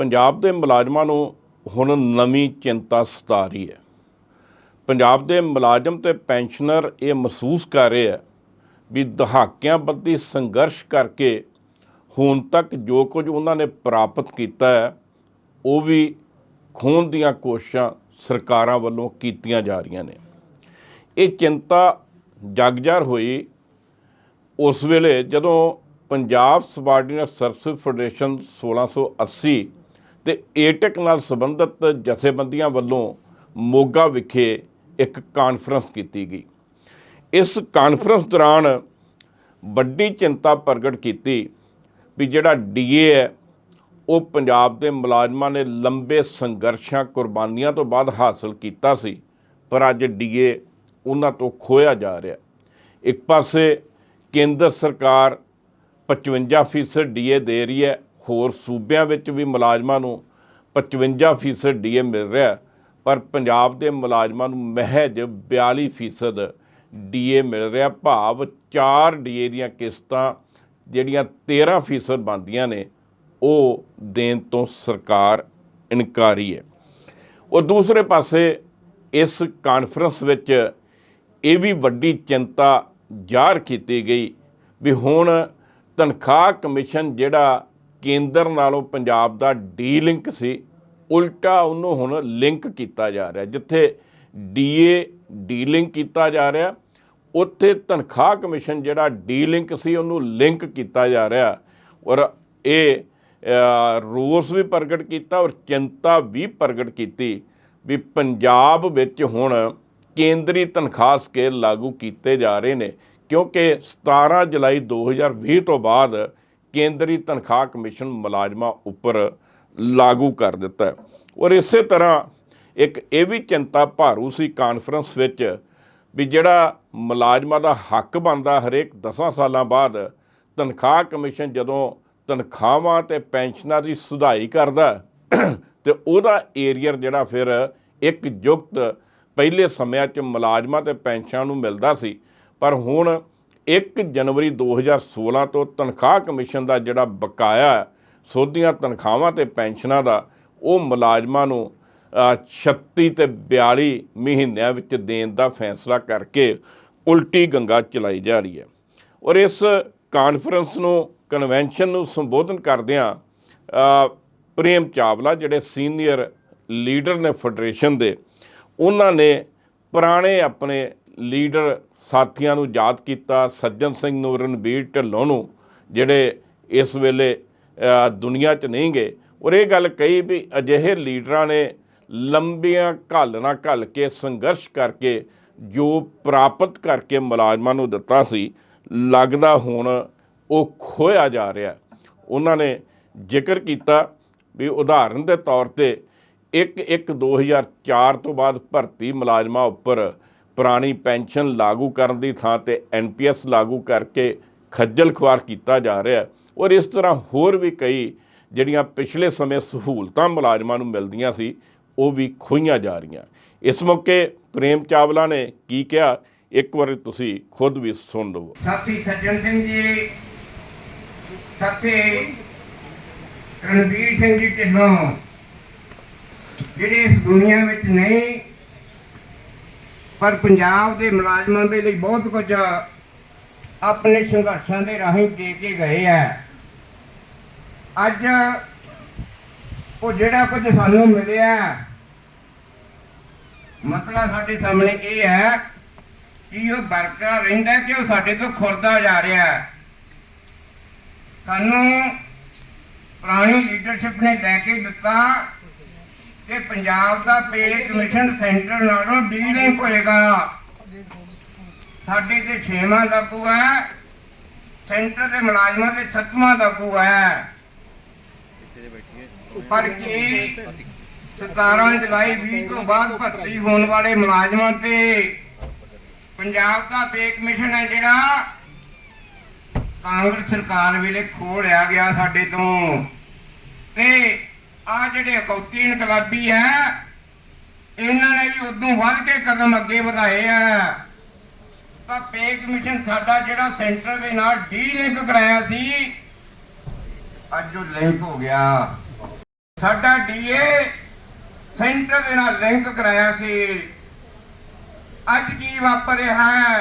ਪੰਜਾਬ ਦੇ ਮੁਲਾਜ਼ਮਾਂ ਨੂੰ ਹੁਣ ਨਵੀਂ ਚਿੰਤਾ ਸਤਾ ਰਹੀ ਹੈ। ਪੰਜਾਬ ਦੇ ਮੁਲਾਜ਼ਮ ਤੇ ਪੈਨਸ਼ਨਰ ਇਹ ਮਹਿਸੂਸ ਕਰ ਰਹੇ ਆ ਵੀ ਦਹਾਕਿਆਂ ਬੱਧੀ ਸੰਘਰਸ਼ ਕਰਕੇ ਹੁਣ ਤੱਕ ਜੋ ਕੁਝ ਉਹਨਾਂ ਨੇ ਪ੍ਰਾਪਤ ਕੀਤਾ ਹੈ, ਉਹ ਵੀ ਖੋਣ ਦੀਆਂ ਕੋਸ਼ਿਸ਼ਾਂ ਸਰਕਾਰਾਂ ਵੱਲੋਂ ਕੀਤੀਆਂ ਜਾ ਰਹੀਆਂ ਨੇ। ਇਹ ਚਿੰਤਾ ਜਗਜਾਰ ਹੋਈ ਉਸ ਵੇਲੇ ਜਦੋਂ ਪੰਜਾਬ ਸਬਾਰਡੀਨੇਟ ਸਰਵਿਸ ਫੈਡਰੇਸ਼ਨ 1680 ਤੇ ਏਟਕ ਨਾਲ ਸੰਬੰਧਿਤ ਜਥੇਬੰਦੀਆਂ ਵੱਲੋਂ ਮੋਗਾ ਵਿਖੇ ਇੱਕ ਕਾਨਫਰੰਸ ਕੀਤੀ ਗਈ। ਇਸ ਕਾਨਫਰੰਸ ਦੌਰਾਨ ਵੱਡੀ ਚਿੰਤਾ ਪ੍ਰਗਟ ਕੀਤੀ ਵੀ ਜਿਹੜਾ ਡੀਏ ਹੈ, ਉਹ ਪੰਜਾਬ ਦੇ ਮੁਲਾਜ਼ਮਾਂ ਨੇ ਲੰਬੇ ਸੰਘਰਸ਼ਾਂ, ਕੁਰਬਾਨੀਆਂ ਤੋਂ ਬਾਅਦ ਹਾਸਲ ਕੀਤਾ ਸੀ, ਪਰ ਅੱਜ ਡੀਏ ਉਹਨਾਂ ਤੋਂ ਖੋਇਆ ਜਾ ਰਿਹਾ। ਇੱਕ ਪਾਸੇ ਕੇਂਦਰ ਸਰਕਾਰ 55% ਡੀਏ ਦੇ ਰਹੀ ਹੈ ਹੋਰ ਸੂਬਿਆਂ ਵਿੱਚ ਵੀ ਮੁਲਾਜ਼ਮਾਂ ਨੂੰ 55% ਡੀਏ ਮਿਲ ਰਿਹਾ ਪਰ ਪੰਜਾਬ ਦੇ ਮੁਲਾਜ਼ਮਾਂ ਨੂੰ ਮਹਿਜ 42% ਡੀਏ ਮਿਲ ਰਿਹਾ ਭਾਵ 4 ਡੀਏ ਦੀਆਂ ਕਿਸ਼ਤਾਂ ਜਿਹੜੀਆਂ 13% ਬਣਦੀਆਂ ਨੇ, ਉਹ ਦੇਣ ਤੋਂ ਸਰਕਾਰ ਇਨਕਾਰੀ ਹੈ। ਉਹ ਦੂਸਰੇ ਪਾਸੇ ਇਸ ਕਾਨਫਰੰਸ ਵਿੱਚ ਇਹ ਵੀ ਵੱਡੀ ਚਿੰਤਾ ਜ਼ਾਹਰ ਕੀਤੀ ਗਈ ਵੀ ਹੁਣ ਤਨਖਾਹ ਕਮਿਸ਼ਨ ਜਿਹੜਾ ਕੇਂਦਰ ਨਾਲੋਂ ਪੰਜਾਬ ਦਾ ਡੀ ਲਿੰਕ ਸੀ, ਉਲਟਾ ਉਹਨੂੰ ਹੁਣ ਲਿੰਕ ਕੀਤਾ ਜਾ ਰਿਹਾ, ਜਿੱਥੇ ਡੀਏ ਡੀ ਲਿੰਕ ਕੀਤਾ ਜਾ ਰਿਹਾ, ਉੱਥੇ ਤਨਖਾਹ ਕਮਿਸ਼ਨ ਜਿਹੜਾ ਡੀ ਲਿੰਕ ਸੀ, ਉਹਨੂੰ ਲਿੰਕ ਕੀਤਾ ਜਾ ਰਿਹਾ ਔਰ ਇਹ ਰੋਸ ਵੀ ਪ੍ਰਗਟ ਕੀਤਾ ਔਰ ਚਿੰਤਾ ਵੀ ਪ੍ਰਗਟ ਕੀਤੀ ਵੀ ਪੰਜਾਬ ਵਿੱਚ ਹੁਣ ਕੇਂਦਰੀ ਤਨਖਾਹ ਸਕੇਲ ਲਾਗੂ ਕੀਤੇ ਜਾ ਰਹੇ ਨੇ, ਕਿਉਂਕਿ 17 ਜੁਲਾਈ 2020 ਤੋਂ ਬਾਅਦ ਕੇਂਦਰੀ ਤਨਖਾਹ ਕਮਿਸ਼ਨ ਮੁਲਾਜ਼ਮਾਂ ਉੱਪਰ ਲਾਗੂ ਕਰ ਦਿੱਤਾ ਹੈ। ਔਰ ਇਸੇ ਤਰ੍ਹਾਂ ਇੱਕ ਇਹ ਵੀ ਚਿੰਤਾ ਭਾਰੂ ਸੀ ਕਾਨਫਰੰਸ ਵਿੱਚ ਵੀ ਜਿਹੜਾ ਮੁਲਾਜ਼ਮਾਂ ਦਾ ਹੱਕ ਬਣਦਾ ਹਰੇਕ 10 ਸਾਲਾਂ ਬਾਅਦ ਤਨਖਾਹ ਕਮਿਸ਼ਨ ਜਦੋਂ ਤਨਖਾਹਾਂ ਤੇ ਪੈਨਸ਼ਨਾਂ ਦੀ ਸੁਧਾਈ ਕਰਦਾ ਹੈ, ਤੇ ਉਹਦਾ ਏਰੀਅਰ ਜਿਹੜਾ ਫਿਰ ਇੱਕ ਜੁਗਤ ਪਹਿਲੇ ਸਮਿਆਂ 'ਚ ਮੁਲਾਜ਼ਮਾਂ ਤੇ ਪੈਨਸ਼ਨਾਂ ਨੂੰ ਮਿਲਦਾ ਸੀ ਪਰ ਹੁਣ 1 ਜਨਵਰੀ 2016 ਤੋਂ ਤਨਖਾਹ ਕਮਿਸ਼ਨ ਦਾ ਜਿਹੜਾ ਬਕਾਇਆ ਸੋਧੀਆਂ ਤਨਖਾਹਾਂ ਤੇ ਪੈਨਸ਼ਨਾਂ ਦਾ ਉਹ ਮੁਲਾਜ਼ਮਾਂ ਨੂੰ ਅ, 36 ਤੇ 42 ਮਹੀਨਿਆਂ ਵਿੱਚ ਦੇਣ ਦਾ ਫੈਸਲਾ ਕਰਕੇ ਉਲਟੀ ਗੰਗਾ ਚਲਾਈ ਜਾ ਰਹੀ ਹੈ। ਔਰ ਇਸ ਕਾਨਫਰੰਸ ਨੂੰ ਕਨਵੈਨਸ਼ਨ ਨੂੰ ਸੰਬੋਧਨ ਕਰਦਿਆਂ ਪ੍ਰੇਮ ਚਾਵਲਾ ਜਿਹੜੇ ਸੀਨੀਅਰ ਲੀਡਰ ਨੇ ਫੈਡਰੇਸ਼ਨ ਦੇ ਉਹਨਾਂ ਨੇ ਪੁਰਾਣੇ ਆਪਣੇ ਲੀਡਰ ਸਾਥੀਆਂ ਨੂੰ ਯਾਦ ਕੀਤਾ, ਸੱਜਣ ਸਿੰਘ ਨੂੰ ਰਣਬੀਰ ਢਿੱਲੋਂ ਨੂੰ, ਜਿਹੜੇ ਇਸ ਵੇਲੇ ਦੁਨੀਆ 'ਚ ਨਹੀਂ ਗਏ। ਔਰ ਇਹ ਗੱਲ ਕਹੀ ਵੀ ਅਜਿਹੇ ਲੀਡਰਾਂ ਨੇ ਲੰਬੀਆਂ ਘੱਲ ਨਾ ਘੱਲ ਕੇ, ਸੰਘਰਸ਼ ਕਰਕੇ, ਜੋ ਪ੍ਰਾਪਤ ਕਰਕੇ ਮੁਲਾਜ਼ਮਾਂ ਨੂੰ ਦਿੱਤਾ ਸੀ, ਲੱਗਦਾ ਹੁਣ ਉਹ ਖੋਇਆ ਜਾ ਰਿਹਾ। ਉਹਨਾਂ ਨੇ ਜ਼ਿਕਰ ਕੀਤਾ ਵੀ ਉਦਾਹਰਨ ਦੇ ਤੌਰ ਤੇ 1-1-2004 ਤੋਂ ਬਾਅਦ ਭਰਤੀ ਮੁਲਾਜ਼ਮਾਂ ਉੱਪਰ ਪੁਰਾਣੀ ਪੈਨਸ਼ਨ ਲਾਗੂ ਕਰਨ ਦੀ ਥਾਂ ਤੇ ਐਨਪੀਐਸ ਲਾਗੂ ਕਰਕੇ ਖੱਜਲ ਖੁਆਰ ਕੀਤਾ ਜਾ ਰਿਹਾ ਔਰ ਇਸ ਤਰ੍ਹਾਂ ਹੋਰ ਵੀ ਕਈ ਜਿਹੜੀਆਂ ਪਿਛਲੇ ਸਮੇਂ ਸਹੂਲਤਾਂ ਮੁਲਾਜ਼ਮਾਂ ਨੂੰ ਮਿਲਦੀਆਂ ਸੀ, ਉਹ ਵੀ ਖੋਈਆਂ ਜਾ ਰਹੀਆਂ। ਇਸ ਮੌਕੇ ਪ੍ਰੇਮ ਚਾਵਲਾ ਨੇ ਕੀ ਕਿਹਾ, ਇੱਕ ਵਾਰੀ ਤੁਸੀਂ ਖੁਦ ਵੀ ਸੁਣ ਲਵੋ। ਸਾਥੀ ਸੱਜਣ ਸਿੰਘ ਜੀ, ਸਾਥੀ ਰਣਵੀਰ ਸਿੰਘ ਜੀ ਢਿੱਲੋਂ, ਜਿਹੜੇ ਇਸ ਦੁਨੀਆ ਵਿੱਚ ਨਹੀਂ ਪਰ ਪੰਜਾਬ ਦੇ ਮੁਲਾਜ਼ਮਾਂ ਦੇ ਲਈ ਬਹੁਤ ਕੁਝ ਆਪਣੇ ਸੰਘਰਸ਼ਾਂ ਦੇ ਰਾਹੀਂ ਦੇ ਕੇ ਗਏ ਆ। ਅੱਜ ਉਹ ਜਿਹੜਾ ਕੁਝ ਸਾਨੂੰ ਮਿਲਿਆ, ਮਸਲਾ ਸਾਡੇ ਸਾਹਮਣੇ ਇਹ ਹੈ ਕਿ ਉਹ ਬਰਕਰਾਰ ਰਹਿੰਦਾ ਕਿ ਉਹ ਸਾਡੇ ਤੋਂ ਖੁਰਦਾ ਜਾ ਰਿਹਾ। ਸਾਨੂੰ ਪੁਰਾਣੀ ਲੀਡਰਸ਼ਿਪ ਨੇ ਲੈ ਕੇ ਦਿੱਤਾ ਕਿ ਪੰਜਾਬ ਦਾ ਪੇ ਕਮਿਸ਼ਨ ਸੈਂਟਰ ਨਾਲੋਂ 20 ਹੋਏਗਾ ਸਾਡੇ ਤੇ 6ਵਾਂ ਲਾਗੂ ਹੈ। ਸੈਂਟਰ ਦੇ ਮੁਲਾਜ਼ਮਾਂ ਤੇ 7ਵਾਂ ਲਾਗੂ ਹੈ। ਪਰ ਕੀ 17 ਜੁਲਾਈ 20 ਤੋਂ ਬਾਅਦ ਭਰਤੀ ਹੋਣ ਵਾਲੇ ਮੁਲਾਜ਼ਮਾਂ ਤੇ ਪੰਜਾਬ ਦਾ ਪੇ ਕਮਿਸ਼ਨ ਹੈ ਜਿਹੜਾ ਕਾਂਗਰਸ ਸਰਕਾਰ ਵੇਲੇ ਖੋਲਿਆ ਗਿਆ ਸਾਡੇ ਤੋਂ। ਤੇ ਆ ਜਿਹੜੇ ਅਕੌਤੀ ਇਨਕਲਾਬੀ ਹੈ ਇਹਨਾਂ ਨੇ ਵੀ ਉਦੋਂ ਵੱਧ ਕੇ ਕਦਮ ਅੱਗੇ ਵਧਾਏ ਆ। ਤਾਂ ਪੇ ਕਮਿਸ਼ਨ ਸਾਡਾ ਜਿਹੜਾ ਸੈਂਟਰ ਦੇ ਨਾਲ ਡੀ ਲਿੰਕ ਕਰਾਇਆ ਸੀ, ਅੱਜ ਉਹ ਲਿੰਕ ਹੋ ਗਿਆ। ਸਾਡਾ ਡੀਏ ਸੈਂਟਰ ਦੇ ਨਾਲ ਲਿੰਕ ਕਰਾਇਆ ਸੀ। ਅੱਜ ਕੀ ਵਾਪਰ ਰਿਹਾ ਹੈ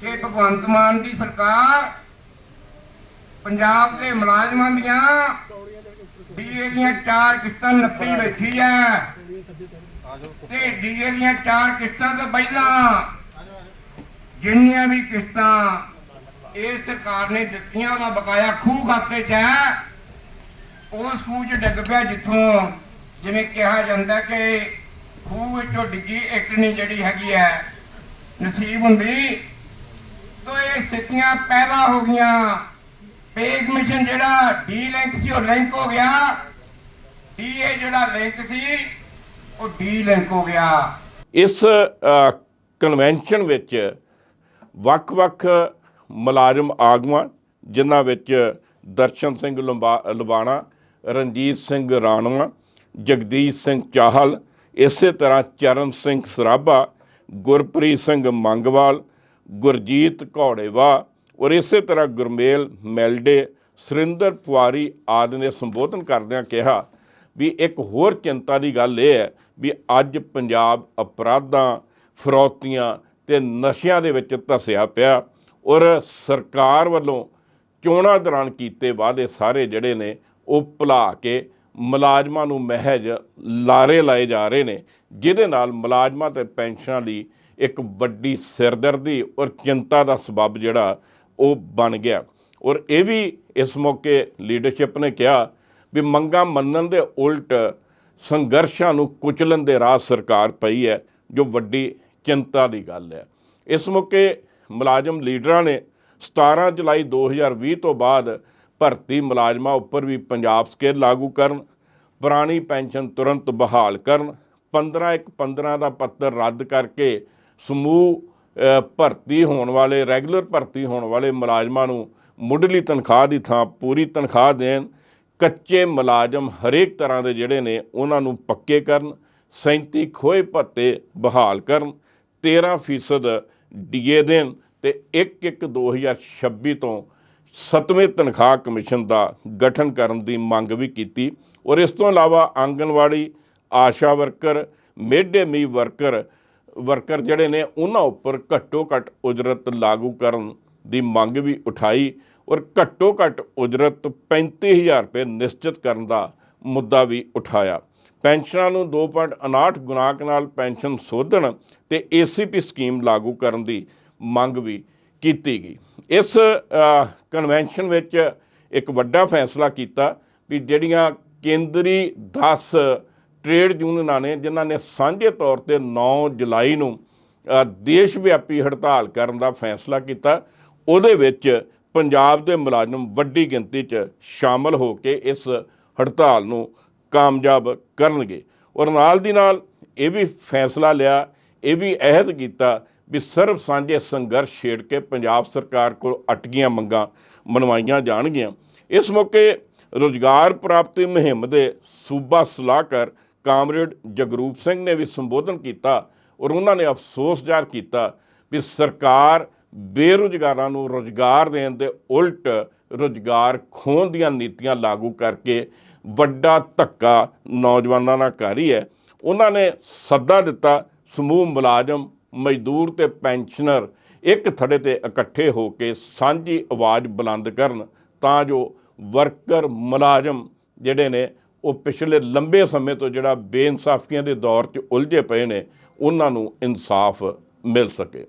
ਕਿ ਭਗਵੰਤ ਮਾਨ ਦੀ ਸਰਕਾਰ ਪੰਜਾਬ ਦੇ ਮੁਲਾਜ਼ਮਾਂ ਦੀਆਂ ਡੀਏ ਦੀਆਂ ਚਾਰ ਕਿਸ਼ਤਾਂ ਨੱਪੀ ਬੈਠੀ ਹੈ ਤੇ ਡੀਏ ਦੀਆਂ ਚਾਰ ਕਿਸ਼ਤਾਂ ਤੋਂ ਪਹਿਲਾਂ ਜਿੰਨੀਆਂ ਵੀ ਕਿਸ਼ਤਾਂ ਇਹ ਸਰਕਾਰ ਨੇ ਦਿੱਤੀਆਂ ਉਹਦਾ ਬਕਾਇਆ ਖੂਹ ਖਾਤੇ 'ਚ ਹੈ ਉਸ ਖੂਹ 'ਚ ਡਿੱਗ ਪਿਆ ਜਿੱਥੋਂ ਜਿਵੇਂ ਕਿਹਾ ਜਾਂਦਾ ਕਿ ਖੂਹ ਵਿੱਚੋਂ ਡਿੱਗੀ ਇੱਕ ਨਹੀਂ ਜਿਹੜੀ ਹੈਗੀ ਹੈ ਨਸੀਬ ਹੁੰਦੀ। ਤੋ ਇਹ ਸਥਿਤੀਆਂ ਪੈਦਾ ਹੋ ਗਈਆਂ। ਪੇ ਕਮਿਸ਼ਨ ਜਿਹੜਾ ਡੀ ਲਿੰਕ ਸੀ, ਉਹ ਲਿੰਕ ਹੋ ਗਿਆ। ਡੀ ਜਿਹੜਾ ਲਿੰਕ ਸੀ, ਉਹ ਡੀ ਲਿੰਕ ਹੋ ਗਿਆ। ਇਸ ਕਨਵੈਨਸ਼ਨ ਵਿੱਚ ਵੱਖ-ਵੱਖ ਮੁਲਾਜ਼ਮ ਆਗੂਆਂ, ਜਿਨ੍ਹਾਂ ਵਿੱਚ ਦਰਸ਼ਨ ਸਿੰਘ ਲੰਬਾ- ਲਵਾਣਾ ਰਣਜੀਤ ਸਿੰਘ ਰਾਣਾ ਜਗਦੀਸ਼ ਸਿੰਘ ਚਾਹਲ, ਇਸੇ ਤਰ੍ਹਾਂ ਚਰਨ ਸਿੰਘ ਸਰਾਭਾ, ਗੁਰਪ੍ਰੀਤ ਸਿੰਘ ਮੰਗਵਾਲ, ਗੁਰਜੀਤ ਘੋੜੇਵਾ ਔਰ ਇਸੇ ਤਰ੍ਹਾਂ ਗੁਰਮੇਲ, ਮੈਲਡੇ, ਸੁਰਿੰਦਰ ਪੁਆਰੀ ਆਦਿ ਨੇ ਸੰਬੋਧਨ ਕਰਦਿਆਂ ਕਿਹਾ ਵੀ ਇੱਕ ਹੋਰ ਚਿੰਤਾ ਦੀ ਗੱਲ ਇਹ ਹੈ ਵੀ ਅੱਜ ਪੰਜਾਬ ਅਪਰਾਧਾਂ, ਫਰੌਤੀਆਂ ਤੇ ਨਸ਼ਿਆਂ ਦੇ ਵਿੱਚ ਧਸਿਆ ਪਿਆ ਔਰ ਸਰਕਾਰ ਵੱਲੋਂ ਚੋਣਾਂ ਦੌਰਾਨ ਕੀਤੇ ਵਾਅਦੇ ਸਾਰੇ ਜਿਹੜੇ ਨੇ ਉਹ ਭੁਲਾ ਕੇ ਮੁਲਾਜ਼ਮਾਂ ਨੂੰ ਮਹਿਜ ਲਾਰੇ ਲਾਏ ਜਾ ਰਹੇ ਨੇ, ਜਿਹਦੇ ਨਾਲ ਮੁਲਾਜ਼ਮਾਂ ਤੇ ਪੈਨਸ਼ਨਾਂ ਲਈ ਇੱਕ ਵੱਡੀ ਸਿਰਦਰਦੀ ਔਰ ਚਿੰਤਾ ਦਾ ਸਬਬ ਜਿਹੜਾ ਉਹ ਬਣ ਗਿਆ। ਔਰ ਇਹ ਵੀ ਇਸ ਮੌਕੇ ਲੀਡਰਸ਼ਿਪ ਨੇ ਕਿਹਾ ਵੀ ਮੰਗਾਂ ਮੰਨਣ ਦੇ ਉਲਟ ਸੰਘਰਸ਼ਾਂ ਨੂੰ ਕੁਚਲਣ ਦੇ ਰਾਹ ਸਰਕਾਰ ਪਈ ਹੈ, ਜੋ ਵੱਡੀ ਚਿੰਤਾ ਦੀ ਗੱਲ ਹੈ। ਇਸ ਮੌਕੇ ਮੁਲਾਜ਼ਮ ਲੀਡਰਾਂ ਨੇ 17 ਜੁਲਾਈ 2020 ਤੋਂ ਬਾਅਦ ਭਰਤੀ ਮੁਲਾਜ਼ਮਾਂ ਉੱਪਰ ਵੀ ਪੰਜਾਬ ਸਕੇਲ ਲਾਗੂ ਕਰਨ, ਪੁਰਾਣੀ ਪੈਨਸ਼ਨ ਤੁਰੰਤ ਬਹਾਲ ਕਰਨ 15 ਇੱਕ 15 ਦਾ ਪੱਤਰ ਰੱਦ ਕਰਕੇ ਸਮੂਹ ਭਰਤੀ ਹੋਣ ਵਾਲੇ ਰੈਗੂਲਰ ਭਰਤੀ ਹੋਣ ਵਾਲੇ ਮੁਲਾਜ਼ਮਾਂ ਨੂੰ ਮੁੱਢਲੀ ਤਨਖਾਹ ਦੀ ਥਾਂ ਪੂਰੀ ਤਨਖਾਹ ਦੇਣ, ਕੱਚੇ ਮੁਲਾਜ਼ਮ ਹਰੇਕ ਤਰ੍ਹਾਂ ਦੇ ਜਿਹੜੇ ਨੇ ਉਹਨਾਂ ਨੂੰ ਪੱਕੇ ਕਰਨ 37 ਖੋਏ ਭੱਤੇ ਬਹਾਲ ਕਰਨ 13% ਡੀਏ ਦੇਣ ਤੇ 1-1 2026 ਤੋਂ ਸੱਤਵੇਂ ਤਨਖਾਹ ਕਮਿਸ਼ਨ ਦਾ ਗਠਨ ਕਰਨ ਦੀ ਮੰਗ ਵੀ ਕੀਤੀ। ਔਰ ਇਸ ਤੋਂ ਇਲਾਵਾ anganwadi, ASHA worker mid day meal worker worker ਜਿਹੜੇ ਨੇ ਉਹਨਾਂ ਉੱਪਰ ਘੱਟੋ ਘੱਟ ਉਜਰਤ ਲਾਗੂ ਕਰਨ ਦੀ ਮੰਗ ਵੀ ਉਠਾਈ ਔਰ ਘੱਟੋ ਘੱਟ ਉਜਰਤ 35000 ਰੁਪਏ ਨਿਸ਼ਚਿਤ ਕਰਨ ਦਾ ਮੁੱਦਾ ਵੀ ਉਠਾਇਆ। ਪੈਨਸ਼ਨਾਂ ਨੂੰ 2.59 ਗੁਣਾਕ ਨਾਲ ਪੈਨਸ਼ਨ ਸੋਧਣ ਤੇ ਏਸੀਪੀ ਸਕੀਮ ਲਾਗੂ ਕਰਨ ਦੀ ਮੰਗ ਵੀ ਕੀਤੀ ਗਈ। ਇਸ ਕਨਵੈਨਸ਼ਨ ਵਿੱਚ ਇੱਕ ਵੱਡਾ ਫੈਸਲਾ ਕੀਤਾ ਵੀ ਜਿਹੜੀਆਂ ਕੇਂਦਰੀ 10 ਟ੍ਰੇਡ ਯੂਨੀਅਨਾਂ ਨੇ, ਜਿਨ੍ਹਾਂ ਨੇ ਸਾਂਝੇ ਤੌਰ ਤੇ 9 ਜੁਲਾਈ ਨੂੰ ਦੇਸ਼ ਵਿਆਪੀ ਹੜਤਾਲ ਕਰਨ ਦਾ ਫੈਸਲਾ ਕੀਤਾ। ਉਹਦੇ ਵਿੱਚ ਪੰਜਾਬ ਦੇ ਮੁਲਾਜ਼ਮ ਵੱਡੀ ਗਿਣਤੀ 'ਚ ਸ਼ਾਮਲ ਹੋ ਕੇ ਇਸ ਹੜਤਾਲ ਨੂੰ ਕਾਮਯਾਬ ਕਰਨਗੇ। ਔਰ ਨਾਲ ਦੀ ਨਾਲ ਇਹ ਵੀ ਫੈਸਲਾ ਲਿਆ, ਇਹ ਵੀ ਅਹਿਦ ਕੀਤਾ ਵੀ ਸਰਬ ਸਾਂਝੇ ਸੰਘਰਸ਼ ਛੇੜ ਕੇ ਪੰਜਾਬ ਸਰਕਾਰ ਕੋਲ ਅਟਕੀਆਂ ਮੰਗਾਂ ਮਨਵਾਈਆਂ ਜਾਣਗੀਆਂ। ਇਸ ਮੌਕੇ ਰੁਜ਼ਗਾਰ ਪ੍ਰਾਪਤੀ ਮੁਹਿੰਮ ਦੇ ਸੂਬਾ ਸਲਾਹਕਾਰ ਕਾਮਰੇਡ ਜਗਰੂਪ ਸਿੰਘ ਨੇ ਵੀ ਸੰਬੋਧਨ ਕੀਤਾ ਔਰ ਉਹਨਾਂ ਨੇ ਅਫਸੋਸ ਜ਼ਾਹਰ ਕੀਤਾ ਵੀ ਸਰਕਾਰ ਬੇਰੁਜ਼ਗਾਰਾਂ ਨੂੰ ਰੁਜ਼ਗਾਰ ਦੇਣ ਦੇ ਉਲਟ ਰੁਜ਼ਗਾਰ ਖੋਹਣ ਦੀਆਂ ਨੀਤੀਆਂ ਲਾਗੂ ਕਰਕੇ ਵੱਡਾ ਧੱਕਾ ਨੌਜਵਾਨਾਂ ਨਾਲ ਕਰ ਰਹੀ ਹੈ। ਉਹਨਾਂ ਨੇ ਸੱਦਾ ਦਿੱਤਾ, ਸਮੂਹ ਮੁਲਾਜ਼ਮ, ਮਜ਼ਦੂਰ ਤੇ ਪੈਨਸ਼ਨਰ ਇੱਕ ਥੜੇ ਤੇ ਇਕੱਠੇ ਹੋ ਕੇ ਸਾਂਝੀ ਆਵਾਜ਼ ਬੁਲੰਦ ਕਰਨ ਤਾਂ ਜੋ ਵਰਕਰ ਮੁਲਾਜ਼ਮ ਜਿਹੜੇ ਨੇ ਉਹ ਪਿਛਲੇ ਲੰਬੇ ਸਮੇਂ ਤੋਂ ਜਿਹੜਾ ਬੇਇਨਸਾਫੀਆਂ ਦੇ ਦੌਰ 'ਚ ਉਲਝੇ ਪਏ ਨੇ, ਉਹਨਾਂ ਨੂੰ ਇਨਸਾਫ ਮਿਲ ਸਕੇ।